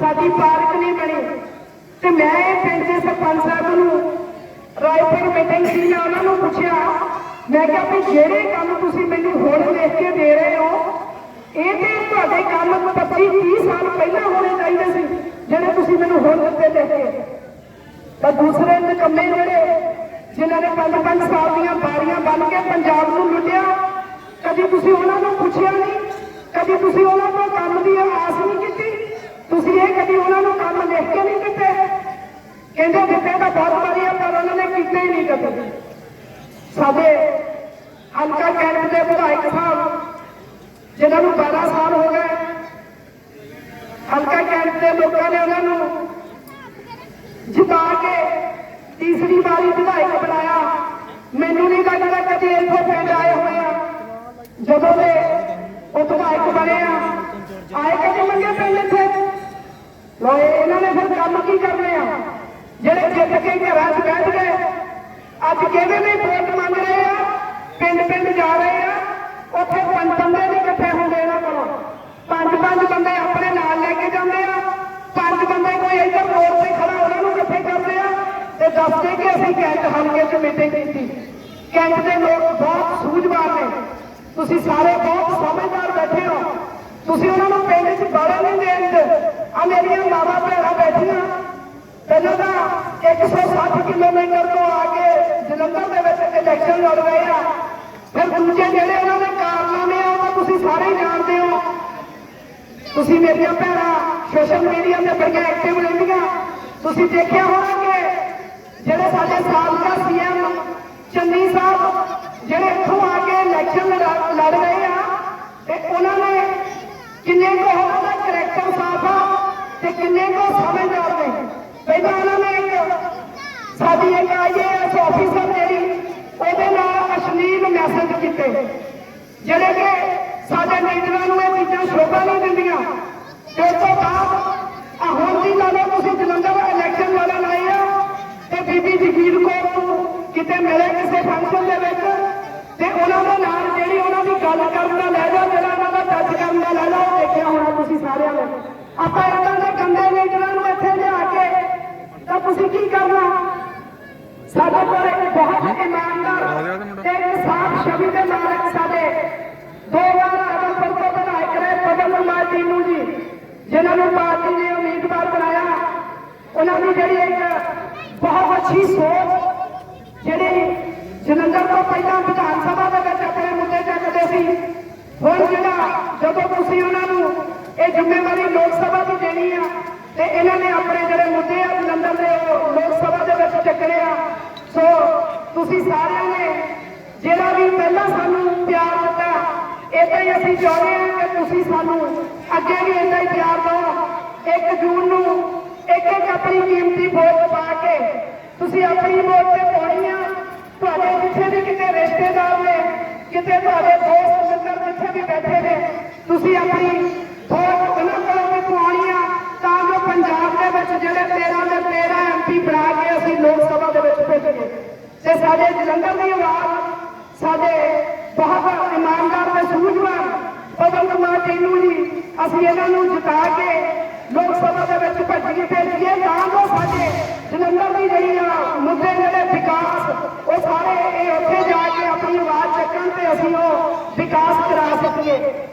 ਸਾਡੀ ਪਾਰਕ ਨਹੀਂ ਬਣੀ। ਤੇ ਮੈਂ ਇਹ ਪਿੰਡ ਦੇ ਸਰਪੰਚ ਸਾਹਿਬ ਨੂੰ ਰਾਏਪੁਰ ਮੀਟਿੰਗ ਸੀ ਮੈਂ ਉਹਨਾਂ ਨੂੰ ਪੁੱਛਿਆ, ਮੈਂ ਕਿਹਾ ਵੀ ਜਿਹੜੇ ਕੰਮ ਤੁਸੀਂ ਮੈਨੂੰ ਹੁਣ ਦੇਖ ਕੇ ਦੇ ਰਹੇ ਹੋ, ਇਹ ਤੇ ਤੁਹਾਡੇ ਕੰਮ 25 30 ਸਾਲ ਪਹਿਲਾਂ ਹੋਣੇ ਚਾਹੀਦੇ ਸੀ, ਜਿਹੜੇ ਤੁਸੀਂ ਮੈਨੂੰ ਹੁਣ ਦਿੱਤੇ ਲਿਖ ਕੇ। ਤਾਂ ਦੂਸਰੇ ਨਿਕੰਮੇ ਜਿਹੜੇ, ਜਿਨ੍ਹਾਂ ਨੇ ਪੰਜ ਪੰਜ ਸਾਲ ਦੀਆਂ ਬਾਰੀਆਂ ਬੰਨ ਕੇ ਪੰਜਾਬ ਨੂੰ ਲੁੱਟਿਆ, ਕਦੀ ਤੁਸੀਂ ਉਹਨਾਂ ਨੂੰ ਪੁੱਛਿਆ ਨਹੀਂ, ਕਦੀ ਤੁਸੀਂ ਉਹਨਾਂ ਤੋਂ ਕੰਮ ਦੀ ਆਸ ਨਹੀਂ ਕੀਤੀ ਤੁਸੀਂ ਇਹ ਕਦੀ ਉਹਨਾਂ ਨੂੰ ਕੰਮ ਲਿਖ ਕੇ ਨਹੀਂ ਦਿੱਤੇ ਕਹਿੰਦੇ ਦਿੱਤੇ ਤਾਂ ਬਹੁਤ ਵਾਰੀਆਂ ਪਰ ਉਹਨਾਂ ਨੇ ਕੀਤੇ ਹੀ ਨਹੀਂ ਕਦੇ ਸਾਡੇ ਹਲਕਾ ਕੈਂਪ ਦੇ ਵਿਧਾਇਕ ਸਾਹਿਬ, ਜਿਨ੍ਹਾਂ ਨੂੰ 12 ਸਾਲ ਹੋ ਗਏ, ਹਲਕਾ ਕੈਂਪ ਦੇ ਲੋਕਾਂ ਨੇ ਉਹਨਾਂ ਨੂੰ ਜਿਤਾ ਕੇ ਤੀਸਰੀ ਵਾਰੀ ਵਿਧਾਇਕ ਬਣਾਇਆ। ਮੈਨੂੰ ਨਹੀਂ ਲੱਗਦਾ ਕਦੇ ਇੱਥੇ ਪਿੰਡ ਆਏ ਹੋਏ ਆ। ਜਦੋਂ ਦੇ ਉਹ ਵਿਧਾਇਕ ਬਣੇ ਆ, ਆਏ ਕਦੇ ਮੰਗੇ ਪਿੰਡ ਇੱਥੇ ਲੋ ਇਹਨਾਂ ਨੇ ਫਿਰ ਕੰਮ ਕੀ ਕਰਨੇ ਆ ਜਿਹੜੇ ਜਿੱਤ ਕੇ ਘਰਾਂ 'ਚ ਬੈਠ ਗਏ, ਅੱਜ ਕਿਹਦੇ ਲਈ ਵੋਟ ਮੰਗ ਰਹੇ ਆ? ਪਿੰਡ ਪਿੰਡ ਜਾ ਰਹੇ ਆ। ਉੱਥੇ ਪੰਜ ਬੰਦੇ ਨਹੀਂ ਇਕੱਠੇ ਹੁੰਦੇ ਇਹਨਾਂ ਕੋਲੋਂ। ਪੰਜ ਪੰਜ ਬੰਦੇ ਆਪਣੇ ਨਾਲ ਲੈ ਕੇ ਜਾਂਦੇ ਆ। ਪੰਜ ਬੰਦੇ ਕੋਈ ਇੱਧਰ ਰੋਡ ਤੇ ਖੜਾ, ਉਹਨਾਂ ਨੂੰ ਇਕੱਠੇ ਕਰਦੇ ਆ। ਤੇ ਦੱਸਦੇ ਕਿ ਅਸੀਂ ਕੈਂਟ ਹਲਕੇ 'ਚ ਮੀਟਿੰਗ ਕੀਤੀ। ਕੈਂਟ ਦੇ ਲੋਕ ਬਹੁਤ ਸੂਝਵਾਨ ਨੇ। ਤੁਸੀਂ ਸਾਰੇ ਬਹੁਤ ਸਮਝਦਾਰ ਬੈਠੇ ਹੋ। ਤੁਸੀਂ ਉਹਨਾਂ ਨੂੰ ਪਿੰਡ 'ਚ ਬੜਾ ਨਹੀਂ ਦੇਣ ਦੇ ਆ ਮੇਰੀਆਂ ਮਾਵਾਂ ਭੈਣਾਂ ਬੈਠੀਆਂ। ਪਹਿਲਾਂ ਤਾਂ 160 ਕਿਲੋਮੀਟਰ ਤੋਂ ਆ ਕੇ ਜਲੰਧਰ ਦੇ ਵਿੱਚ ਇਲੈਕਸ਼ਨ ਲੜ ਰਹੇ ਆ। ਫਿਰ ਦੂਜੇ ਜਿਹੜੇ ਉਹਨਾਂ ਦੇ ਕਾਰਨਾਮੇ ਆ, ਉਹ ਤੁਸੀਂ ਸਾਰੇ ਜਾਣਦੇ ਹੋ। ਤੁਸੀਂ ਮੇਰੀਆਂ ਭੈਣਾਂ ਸੋਸ਼ਲ ਮੀਡੀਆ ਤੇ ਬੜੀਆਂ ਐਕਟਿਵ ਰਹਿੰਦੀਆਂ। ਤੁਸੀਂ ਦੇਖਿਆ ਹੋਣਾ ਕਿ ਜਿਹੜੇ ਸਾਡੇ ਸਾਬਕਾ ਸੀਐਮ ਚੰਨੀ ਸਾਹਿਬ ਜਿਹੜੇ ਇੱਥੋਂ ਆ ਕੇ ਇਲੈਕਸ਼ਨ ਲੜ ਲੜ ਰਹੇ ਆ, ਤੇ ਉਹਨਾਂ ਨੇ ਕਿੰਨੇ ਕੋ ਉਹਨਾਂ ਦਾ ਕਰੈਕਟਰ ਸਾਫ਼ ਆ, ਤੇ ਕਿੰਨੇ ਕੋ ਸਮਝਦਾਰ ਨੇ ਪਹਿਲਾਂ ਉਹਨਾਂ ਨੇ ਇੱਕ ਸਾਡੀ ਇੱਕ ਆਈਏਐਸ ਆਫੀਸਰ ਜਿਹੜੀ ਉਹਦੇ ਨਾਲ ਅਸ਼ਲੀਲ ਮੈਸੇਜ ਕੀਤੇ, ਜਿਹੜੇ ਕਿ ਸਾਡੇ ਲੀਡਰਾਂ ਨੂੰ ਇਹ ਚੀਜ਼ਾਂ ਸ਼ੋਭਾ ਨਹੀਂ ਦਿੰਦੀਆਂ। ਤੇ ਉਸ ਤੋਂ ਬਾਅਦ, ਆ ਹੁਣ ਦੀ ਲਾ ਤੁਸੀਂ ਜਲੰਧਰ ਇਲੈਕਸ਼ਨ ਲੜਨ ਆਏ ਆ, ਤੇ ਬੀਬੀ ਜਗੀਰ ਕੌਰ ਨੂੰ ਕਿਤੇ ਮਿਲੇ ਕਿਸੇ ਫੰਕਸ਼ਨ ਦੇ ਵਿੱਚ, ਤੇ ਉਹਨਾਂ ਦੇ ਨਾਲ ਜਿਹੜੀ ਉਹਨਾਂ ਦੀ ਗੱਲ ਕਰਨ ਦਾ ਲਹਿਜਾ, ਜਿਹੜਾ ਉਹਨਾਂ ਦਾ ਟੱਚ ਕਰਨ ਦਾ ਲਹਿਜਾ, ਉਹ ਦੇਖਿਆ ਹੋਣਾ ਤੁਸੀਂ ਸਾਰਿਆਂ ਨੇ। ਆਪਾਂ ਇਹਨਾਂ ਦੇ ਗੰਦੇ ਲੀਡਰਾਂ ਨੂੰ ਇੱਥੇ ਲਿਆ ਕੇ, ਤਾਂ ਤੁਸੀਂ ਕੀ ਕਰਨਾ? ਕੋਲ ਇੱਕ ਬਹੁਤ ਇਮਾਨਦਾਰ ਤੇ ਇਨਸਾਫ ਛਵੀ ਦੇ ਨਾਲ ਇੱਕ ਸਾਡੇ। ਦੋ ਵਾਰ ਆਦਮਪੁਰ ਤੋਂ ਵਿਧਾਇਕ ਰਹੇ ਪਵਨ ਕੁਮਾਰ ਟੀਨੂ ਜੀ ਜਿਨ੍ਹਾਂ ਨੂੰ ਪਾਰਟੀ ਨੇ ਉਮੀਦਵਾਰ ਬਣਾਇਆ। ਉਹਨਾਂ ਦੀ ਜਿਹੜੀ ਇੱਕ ਬਹੁਤ ਅੱਛੀ ਸੋਚ ਜਿਹੜੀ ਜਲੰਧਰ ਤੋਂ ਪਹਿਲਾਂ ਵਿਧਾਨ ਸਭਾ ਦੇ ਵਿੱਚ ਆਪਣੇ ਮੁੱਦੇ ਚੱਕਦੇ ਸੀ ਹੁਣ ਜਿਹੜਾ ਜਦੋਂ ਤੁਸੀਂ ਉਹਨਾਂ ਨੂੰ ਇਹ ਜ਼ਿੰਮੇਵਾਰੀ ਲੋਕ ਸਭਾ ਦੀ ਦੇਣੀ ਆ ਤੇ ਇਹਨਾਂ ਨੇ ਆਪਣੇ ਜਿਹੜੇ ਮੁੱਦੇ ਆ ਜਲੰਧਰ ਦੇ ਉਹ ਲੋਕ ਸਭਾ ਦੇ ਵਿੱਚ ਚੱਕਣੇ ਆ ਸੋ ਤੁਸੀਂ ਸਾਰਿਆਂ ਨੇ ਜਿਹੜਾ ਵੀ ਪਹਿਲਾਂ ਸਾਨੂੰ ਪਿਆਰ ਦਿੱਤਾ ਇਦਾਂ ਹੀ ਅਸੀਂ ਚਾਹੁੰਦੇ ਹਾਂ ਕਿ ਤੁਸੀਂ ਸਾਨੂੰ ਅੱਗੇ ਵੀ ਇਦਾਂ ਹੀ ਪਿਆਰ ਦਿਓ। 1 ਜੂਨ ਨੂੰ ਇੱਕ ਇੱਕ ਆਪਣੀ ਕੀਮਤੀ ਵੋਟ ਪਾ ਕੇ ਤੁਸੀਂ ਆਪਣੀ ਵੋਟ ਤੇ ਪਾਉਣੀ ਆ। ਤੁਹਾਡੇ ਜਿੱਥੇ ਵੀ ਕਿਤੇ ਰਿਸ਼ਤੇਦਾਰ ਨੇ, ਕਿਤੇ ਤੁਹਾਡੇ ਦੋਸਤ ਮਿੱਤਰ ਜਿੱਥੇ ਵੀ ਬੈਠੇ ਨੇ, ਤੁਸੀਂ ਆਪਣੀ ਤੇ ਸਾਡੇ ਜਲੰਧਰ ਦੀ ਆਵਾਜ਼ ਸਾਡੇ ਬਹੁਤ ਇਮਾਨਦਾਰ ਤੇ ਸੂਝਵਾਨ ਪਵਨ ਕੁਮਾਰ ਟੀਨੂ ਜੀ ਅਸੀਂ ਇਹਨਾਂ ਨੂੰ ਜਿਤਾ ਕੇ ਲੋਕ ਸਭਾ ਦੇ ਵਿੱਚ ਭੱਜੀਏ ਭੇਜੀਏ ਤਾਂ ਜੋ ਸਾਡੇ ਜਲੰਧਰ ਦੀ ਜਿਹੜੀ ਆ